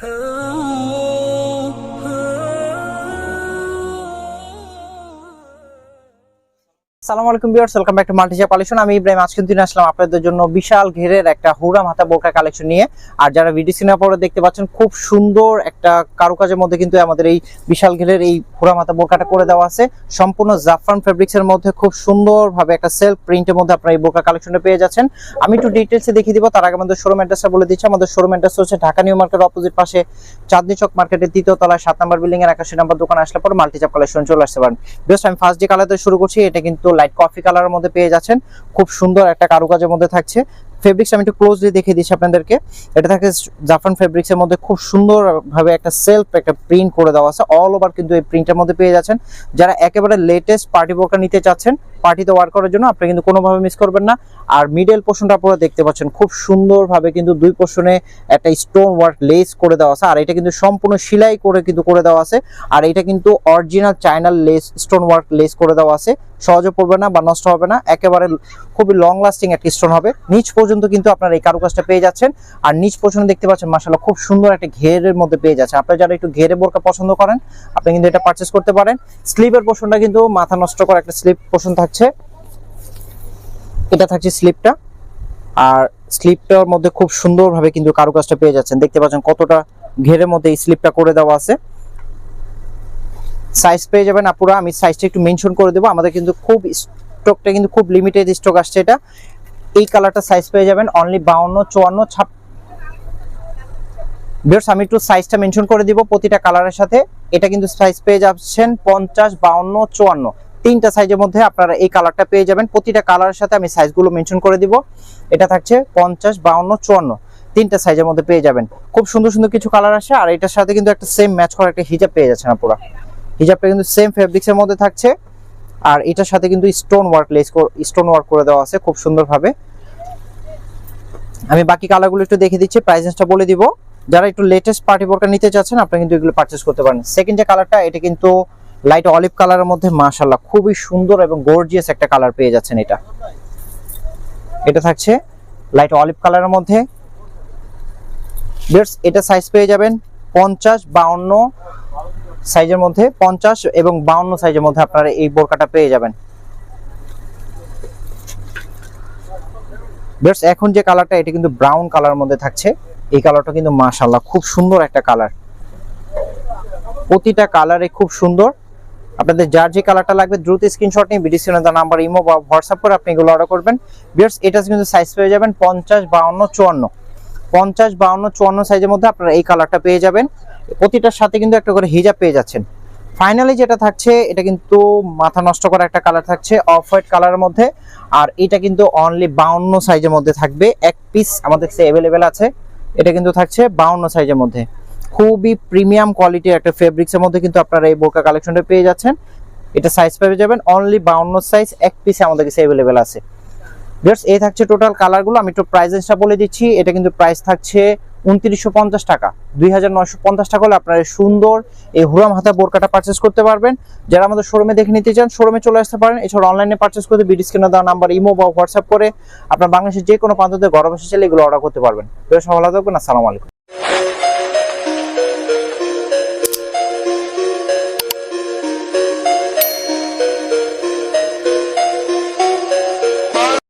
Oh. সুন্দর সম্পূর্ণ জাফরান ফেব্রিক্স এর মধ্যে খুব সুন্দরভাবে একটা সেলফ প্রিন্টের মধ্যে আপনারা এই বোরকা কালেকশনটা পেয়ে যাচ্ছেন। আমি একটু ডিটেলসে দেখিয়ে দিব, তার আগে আমাদের শোরুম অ্যাড্রেসটা বলে দিচ্ছি। আমাদের শোরুম অ্যাড্রেস হচ্ছে ঢাকা নিউ মার্কেট অপোজিট পাশে চাঁদনি চক মার্কেটের তৃতীয় তলায় সাত নম্বর বিল্ডিং এর একাশি নম্বর দোকান আসলে পর মাল্টিচাপ কালেকশন চলে আসতে পারেন। বেস্ট আমি ফার্স্ট যে কালার শুরু করছি, এটা কিন্তু লাইট কফি কালারের মধ্যে পেয়ে যাচ্ছেন। খুব সুন্দর একটা কারুকাজের মধ্যে থাকছে। ফেব্রিক্স আমি একটু ক্লোজলি দেখিয়ে দিচ্ছি আপনাদেরকে। এটা থাকে জাফান ফেব্রিক্স এর মধ্যে খুব সুন্দর ভাবে একটা সেলফ একটা প্রিন্ট করে দেওয়া আছে। অল ওভার কিন্তু এই প্রিন্টের মধ্যে পেয়ে যাচ্ছেন। যারা একেবারে লেটেস্ট পার্টি বোর্ডটা নিতে চাচ্ছেন পার্টিতে ওয়ার করার জন্য আপনি কিন্তু কোনোভাবে মিস করবেন না। আর মিডল পোর্শনটা আপনারা দেখতে পাচ্ছেন, খুব সুন্দরভাবে কিন্তু দুই পোর্শনে একটা স্টোন ওয়ার্ক লেস করে দেওয়া আছে, আর এটা কিন্তু সম্পূর্ণ সেলাই করে কিন্তু করে দেওয়া আছে, আর এটা কিন্তু অরিজিনাল চাইনার লেস স্টোন ওয়ার্ক লেস করে দেওয়া আছে, সহজে পড়বে না বা নষ্ট হবে না, একেবারে খুবই লং লাস্টিং একটা স্টোন হবে, নিচ পর্যন্ত কিন্তু আপনারা এই কারুকাজটা পেয়ে যাচ্ছেন, আর নিচ পর্যন্ত দেখতে পাচ্ছেন মাসাল্লাহ খুব সুন্দর একটা ঘেরের মধ্যে পেয়ে যাচ্ছে, আপনারা যারা একটু ঘেরে বোরকা পছন্দ করেন, আপনি কিন্তু এটা পারচেস করতে পারেন স্লিপের পোর্শনটা কিন্তু মাথা নষ্ট করা একটা স্লিপ পোর্শন থাকছে এটা থাকছে স্লিপটা আর স্লিপটার মধ্যে খুব সুন্দরভাবে কিন্তু কারুকাজটা পেয়ে যাচ্ছেন। দেখতে পাচ্ছেন কতটা ঘেরের মধ্যে এই স্লিপটা করে দেওয়া আছে। সাইজ পেয়ে যাবেন আপুরা, আমি সাইজটা একটু মেনশন করে দেবো। আমাদের কিন্তু খুব স্টকটা কিন্তু খুব লিমিটেড স্টক আসছে এটা। এই কালারটা সাইজ পেয়ে যাবেন অনলি বাউন্ন, চুয়ান্ন, ছাপ আমি একটু সাইজটা মেনশন করে দিব প্রতিটা কালারের সাথে। এটা কিন্তু সাইজ পেয়ে যাচ্ছেন পঞ্চাশ, বাউন্ন, চুয়ান্ন। তিনটা সাইজের মধ্যে আপনারা এই কালারটা পেয়ে যাবেন। প্রতিটা কালারের সাথে আমি সাইজগুলো মেনশন করে দিব। এটা থাকছে পঞ্চাশ, বাউন্ন, চুয়ান্ন। তিনটা সাইজের মধ্যে পেয়ে যাবেন। খুব সুন্দর সুন্দর কিছু কালার আসে আর এটার সাথে কিন্তু একটা সেম ম্যাচ করা একটা হিজাব পেয়ে যাচ্ছেন আপনারা। হিজাবটা কিন্তু সেম ফেব্রিক্সের মধ্যে থাকছে। আর এটার সাথে কিন্তু stone work lace stone work করে দেওয়া আছে খুব সুন্দরভাবে। আমি বাকি কালারগুলো একটু দেখে দিচ্ছি প্রাইসেসটা বলে দিব। যারা একটু লেটেস্ট পার্টি বোরকা নিতে চাচ্ছেন, আপনারা কিন্তু এগুলো পারচেস করতে পারেন। সেকেন্ড যে কালারটা এটা কিন্তু লাইট অলিভ কালারের মধ্যে মাশাআল্লাহ খুবই সুন্দর এবং গর্জিয়াস একটা কালার পেয়ে যাচ্ছেন এটা। এটা থাকছে লাইট অলিভ কালারের মধ্যে। এটা সাইজ পেয়ে যাবেন পঞ্চাশ, বাউন্ন সাইজের মধ্যে, পঞ্চাশ এবং বাউন্ন সাইজের মধ্যে আপনারা এই বোরকাটা পেয়ে যাবেন। বিয়ার্স এখন যে কালারটা এটা কিন্তু ব্রাউন কালারের মধ্যে থাকছে। এই কালারটা কিন্তু মাশাআল্লাহ খুব সুন্দর একটা কালার প্রতিটা কালারে খুব সুন্দর। আপনাদের যার যে কালারটা লাগবে দ্রুত স্ক্রিনশট নিয়ে স্ক্রিনে নাম্বার ইমো বা হোয়াটসঅ্যাপ করে আপনি এগুলো অর্ডার করবেন। বিয়ার্স এটা কিন্তু সাইজ পেয়ে যাবেন পঞ্চাশ, বাউন্ন, চুয়ান্ন। পঞ্চাশ, বাউন্ন, চুয়ান্ন সাইজের মধ্যে আপনারা এই কালারটা পেয়ে যাবেন। প্রতিটার সাথে কিন্তু একটা করে হিজাব পেয়ে যাচ্ছেন। ফাইনালি যেটা থাকছে, এটা কিন্তু মাথা নষ্ট করা একটা কালার থাকছে অফ হোয়াইট কালারের মধ্যে। আর এটা কিন্তু অনলি বাউন্ন সাইজের মধ্যে থাকবে। এক পিস আমাদের কাছে অ্যাভেলেবেল আছে। এটা কিন্তু থাকছে বাউন্ন সাইজের মধ্যে। খুবই প্রিমিয়াম কোয়ালিটির একটা ফেব্রিক্সের মধ্যে কিন্তু আপনারা এই বোরকা কালেকশনটা পেয়ে যাচ্ছেন। এটা সাইজ পেয়ে যাবেন অনলি বাউন্ন সাইজ এক পিসে আমাদের কাছে অ্যাভেলেবেল আছে। জাস্ট এই থাকছে টোটাল কালারগুলো আমি একটু প্রাইসেসটা বলে দিচ্ছি। এটা কিন্তু প্রাইস থাকছে উনত্রিশশো পঞ্চাশ টাকা। দুই হাজার নয়শো পঞ্চাশ টাকা হলে আপনারা সুন্দর এই হুরাম হাতা বোরকাটা পারচেস করতে পারবেন। যারা আমাদের শোরুমে দেখে নিতে চান শোরুমে চলে আসতে পারেন। এছাড়া অনলাইনে পারচেস করতে বিডি স্ক্রিনে দেওয়া নাম্বার ইমো বা হোয়াটসঅ্যাপ করে আপনার বাংলাদেশের যে কোনো প্রান্ততে ঘরে বসে চাইলে এগুলো অর্ডার করতে পারবেন। বেশ ভালো থাকবেন, আসসালামু আলাইকুম।